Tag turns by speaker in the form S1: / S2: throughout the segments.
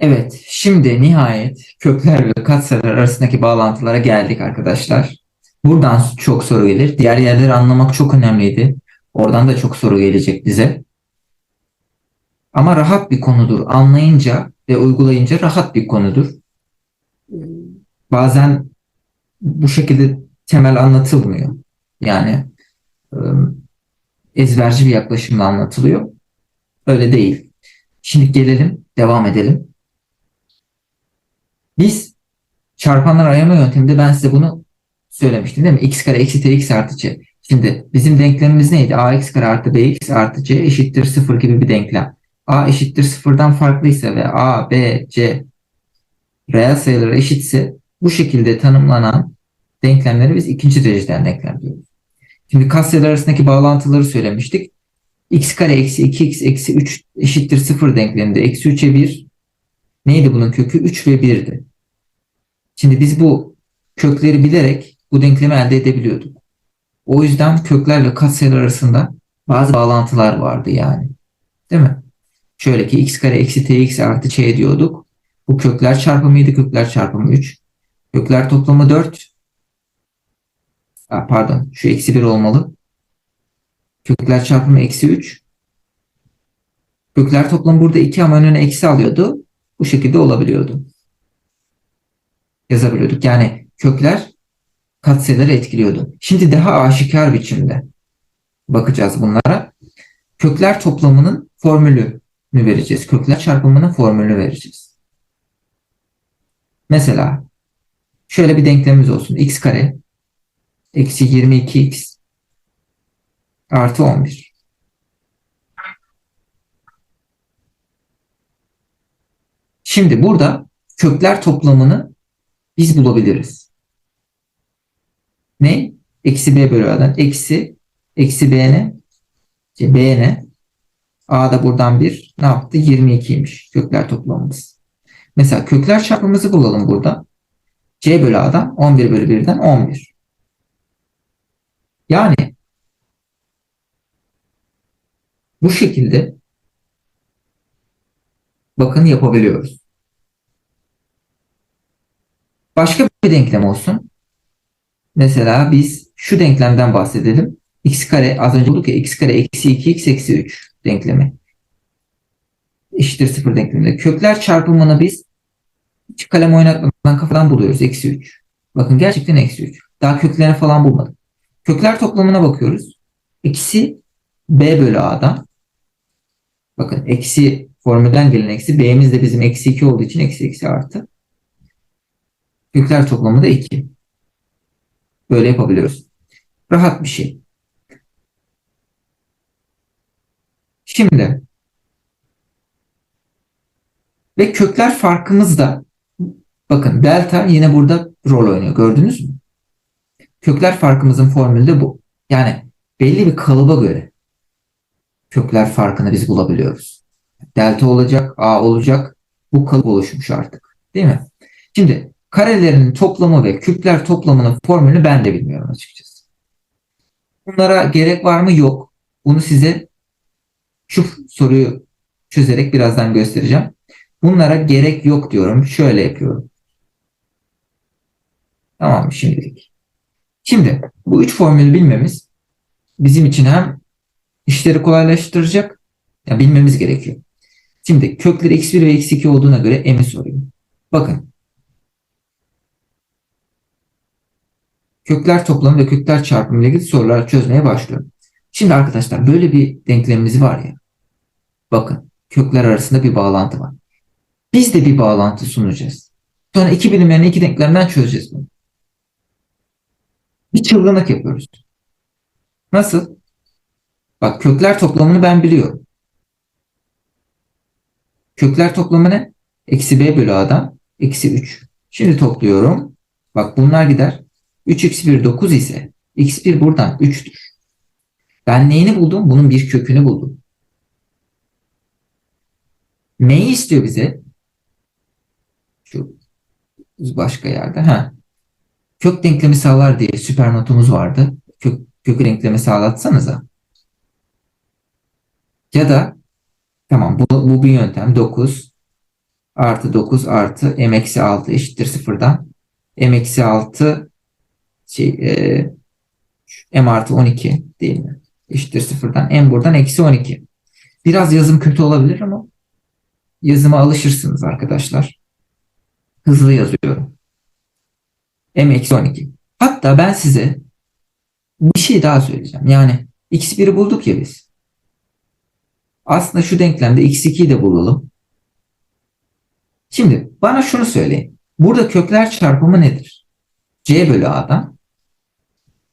S1: Evet, şimdi nihayet kökler ve katsayılar arasındaki bağlantılara geldik arkadaşlar. Buradan çok soru gelir. Diğer yerleri anlamak çok önemliydi. Oradan da çok soru gelecek bize. Ama rahat bir konudur. Anlayınca ve uygulayınca rahat bir konudur. Bazen bu şekilde temel anlatılmıyor. Yani ıı, ezberci bir yaklaşımla anlatılıyor. Öyle değil. Şimdi gelelim, devam edelim. Biz çarpanlar ayırma yönteminde ben size bunu söylemiştim değil mi? x kare eksi t x artı c. Şimdi bizim denklemimiz neydi? ax kare artı bx artı c eşittir 0 gibi bir denklem. a eşittir 0'dan farklıysa ve a, b, c reel sayılara eşitse bu şekilde tanımlanan denklemleri biz ikinci dereceden denklem diyoruz. Şimdi katsayılar arasındaki bağlantıları söylemiştik. x kare eksi 2x eksi 3 eşittir 0 denkleminde eksi 3'e 1 neydi bunun kökü? 3 ve 1'di. Şimdi biz bu kökleri bilerek bu denklemi elde edebiliyorduk. O yüzden köklerle katsayılar arasında bazı bağlantılar vardı yani. Değil mi? Şöyle ki x kare eksi tx artı c diyorduk. Bu kökler çarpımıydı. Kökler çarpımı 3. Kökler toplamı 4. Ha, pardon. Şu eksi 1 olmalı. Kökler çarpımı eksi 3. Kökler toplamı burada 2 ama önüne eksi alıyordu. Bu şekilde olabiliyordu. Yazabiliyorduk. Yani kökler katsayıları etkiliyordu. Şimdi daha aşikar biçimde bakacağız bunlara. Kökler toplamının formülünü vereceğiz. Kökler çarpımının formülünü vereceğiz. Mesela şöyle bir denklemimiz olsun. x kare eksi 22x artı 11. Şimdi burada kökler toplamını biz bulabiliriz. Ne? Eksi b bölü a'dan. Eksi, eksi b ne? b ne? a da buradan bir ne yaptı? 22'ymiş kökler toplamımız. Mesela kökler çarpımımızı bulalım burada. c bölü a'dan 11 bölü 1'den 11. Yani bu şekilde bakın yapabiliyoruz. Başka bir denklem olsun. Mesela biz şu denklemden bahsedelim. x kare az önce bulduk ya x kare eksi 2x eksi 3 denklemi. Eşittir 0 denkleminde. Kökler çarpımını biz kalem oynatmadan kafadan buluyoruz. Eksi 3. Bakın gerçekten eksi 3. Daha köklerini falan bulmadık. Kökler toplamına bakıyoruz. Eksi b bölü a'dan. Bakın eksi formülden gelen eksi. b'miz de bizim eksi 2 olduğu için eksi eksi artı. Kökler toplamı da 2. Böyle yapabiliyoruz. Rahat bir şey. Şimdi ve kökler farkımız da bakın delta yine burada rol oynuyor. Gördünüz mü? Kökler farkımızın formülü de bu. Yani belli bir kalıba göre kökler farkını biz bulabiliyoruz. Delta olacak, A olacak. Bu kalıp oluşmuş artık. Değil mi? Şimdi karelerinin toplamı ve küpler toplamının formülünü ben de bilmiyorum açıkçası. Bunlara gerek var mı? Yok. Bunu size şu soruyu çözerek birazdan göstereceğim. Bunlara gerek yok diyorum. Şöyle yapıyorum. Tamam şimdilik? Şimdi bu üç formülü bilmemiz bizim için hem işleri kolaylaştıracak ya bilmemiz gerekiyor. Şimdi kökleri x1 ve x2 olduğuna göre m'i soruyor. Bakın kökler toplamı ve kökler çarpımı ile ilgili sorular çözmeye başlıyorum. Şimdi arkadaşlar böyle bir denklemimiz var ya. Bakın kökler arasında bir bağlantı var. Biz de bir bağlantı sunacağız. Sonra iki bilimlerin iki denklemden çözeceğiz bunu. Bir çılgınlık yapıyoruz. Nasıl? Bak kökler toplamını ben biliyorum. Kökler toplamı ne? Eksi b bölü a'dan eksi 3. Şimdi topluyorum. Bak bunlar gider. 3x1 9 ise x1 buradan 3'tür. Ben neyini buldum? Bunun bir kökünü buldum. Neyi istiyor bize? Şu başka yerde. Ha. Kök denklemi sağlar diye süper notumuz vardı. Kök, kökü denklemi sağlatsanıza. Ya da tamam bu, bu bir yöntem. 9 artı 9 artı m eksi 6 eşittir sıfırdan. m eksi 6 şey, e, m artı 12 değil mi? Eşittir sıfırdan. m buradan eksi 12. Biraz yazım kötü olabilir ama yazıma alışırsınız arkadaşlar. Hızlı yazıyorum. m eksi 12. Hatta ben size bir şey daha söyleyeceğim. Yani x1'i bulduk ya biz. Aslında şu denklemde x2'yi de bulalım. Şimdi bana şunu söyleyin. Burada kökler çarpımı nedir? c bölü a'dan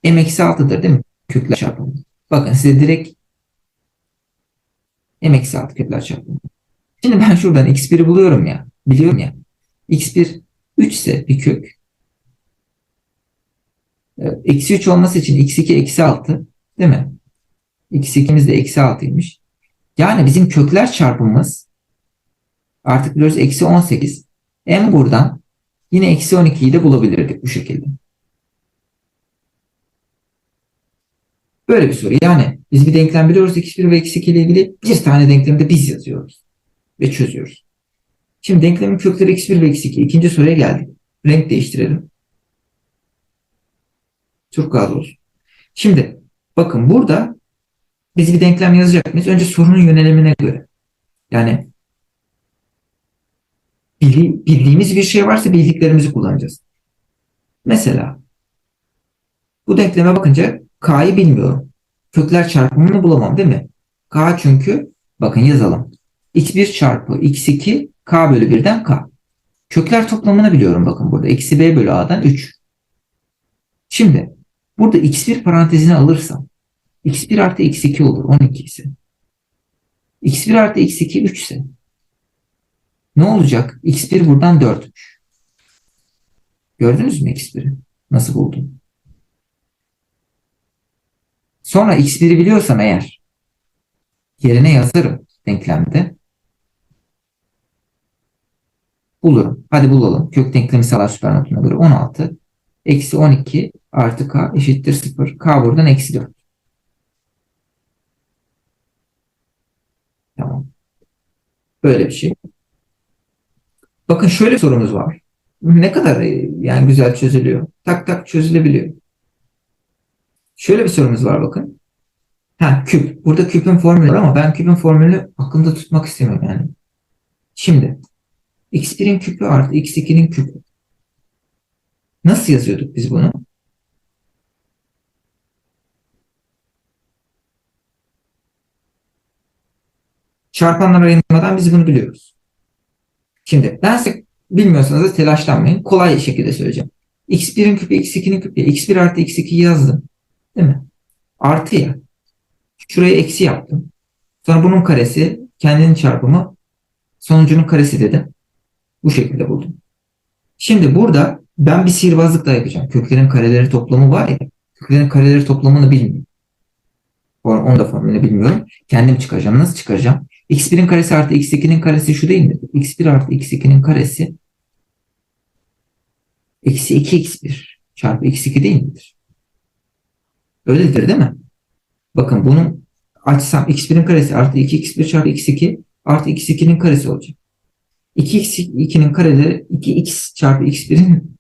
S1: m eksi 6'dır değil mi? Kökler çarpımı. Bakın size direkt m eksi 6 kökler çarpımı. Şimdi ben şuradan x1'i buluyorum ya. Biliyorum ya. x1 3 ise bir kök. Ee, Eksi 3 olması için x2 eksi 6 değil mi? x2'miz de eksi 6'ymış. Yani bizim kökler çarpımımız artık biliyoruz eksi 18. M buradan yine eksi 12'yi de bulabilirdik bu şekilde. Böyle bir soru. Yani biz bir denklem biliyoruz x1 ve x2 ile ilgili bir tane denklemi de biz yazıyoruz ve çözüyoruz. Şimdi denklemin kökleri x1 ve x2. İkinci soruya geldik. Renk değiştirelim. Turkuaz olsun. Şimdi bakın burada biz bir denklem yazacak mıyız? Önce sorunun yönelimine göre. Yani bildiğimiz bir şey varsa bildiklerimizi kullanacağız. Mesela bu denkleme bakınca k'yı bilmiyorum. Kökler çarpımını bulamam değil mi? k çünkü bakın yazalım. x1 çarpı x2 k bölü 1'den k. Kökler toplamını biliyorum bakın burada. Eksi b bölü a'dan 3. Şimdi burada x1 parantezine alırsam x1 artı x2 olur 12 ise. x1 artı x2 3 ise. Ne olacak? x1 buradan 4'müş. Gördünüz mü x1'i? Nasıl buldum? Sonra x1'i biliyorsam eğer yerine yazarım denklemde. Bulurum. Hadi bulalım. Kök denklemi sağlar süper notuna göre 16 eksi 12 artı k eşittir 0. k buradan eksi 4. Tamam. Böyle bir şey. Bakın şöyle sorumuz var. Ne kadar yani güzel çözülüyor. Tak tak çözülebiliyor. Şöyle bir sorumuz var bakın. Ha küp. Burada küpün formülü var ama ben küpün formülünü aklımda tutmak istemiyorum yani. Şimdi x1'in küpü artı x2'nin küpü. Nasıl yazıyorduk biz bunu? Çarpanlar ayırmadan biz bunu biliyoruz. Şimdi ben size bilmiyorsanız da telaşlanmayın. Kolay şekilde söyleyeceğim. x1'in küpü x2'nin küpü. x1 artı x2'yi yazdım. Değil mi? Artı ya. Şuraya eksi yaptım. Sonra bunun karesi kendinin çarpımı sonucunun karesi dedim. Bu şekilde buldum. Şimdi burada ben bir sihirbazlık da yapacağım. Köklerin kareleri toplamı var ya. Köklerin kareleri toplamını bilmiyorum. Onu da formülünü bilmiyorum. Kendim çıkaracağım. Nasıl çıkaracağım? x1'in karesi artı x2'nin karesi şu değil mi? x1 artı x2'nin karesi eksi 2x1 çarpı x2 değil midir? Öyledir değil mi? Bakın bunu açsam x1'in karesi artı 2x1 çarpı x2 artı x2'nin karesi olacak. 2x2'nin kareleri 2x çarpı x1'in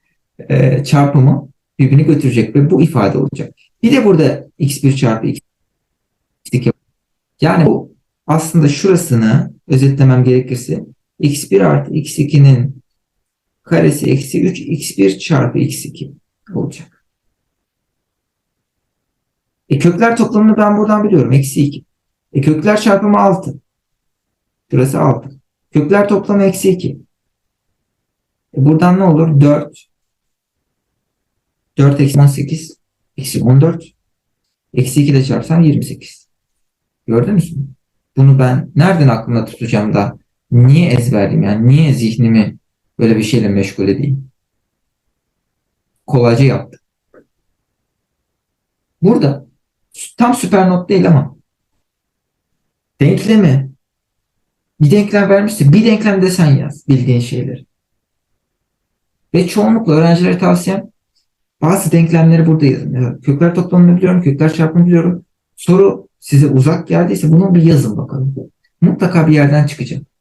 S1: e, çarpımı birbirini götürecek ve bu ifade olacak. Bir de burada x1 çarpı x2 yani bu aslında şurasını özetlemem gerekirse x1 artı x2'nin karesi eksi 3 x1 çarpı x2 olacak. E kökler toplamını ben buradan biliyorum. Eksi 2. E kökler çarpımı 6. Şurası 6. Kökler toplamı eksi 2. E buradan ne olur? 4. 4 eksi 18. Eksi 14. Eksi 2 de çarpsam 28. Gördünüz mü? Bunu ben nereden aklımda tutacağım da niye ezberleyeyim yani niye zihnimi böyle bir şeyle meşgul edeyim? Kolayca yaptım. Burada tam süper not değil ama denklemi bir denklem vermişse bir denklem desen yaz bildiğin şeyleri. Ve çoğunlukla öğrencilere tavsiyem bazı denklemleri burada yazın. kökler toplamını biliyorum, kökler çarpımını biliyorum. Soru size uzak geldiyse bunu bir yazın bakalım. Mutlaka bir yerden çıkacak.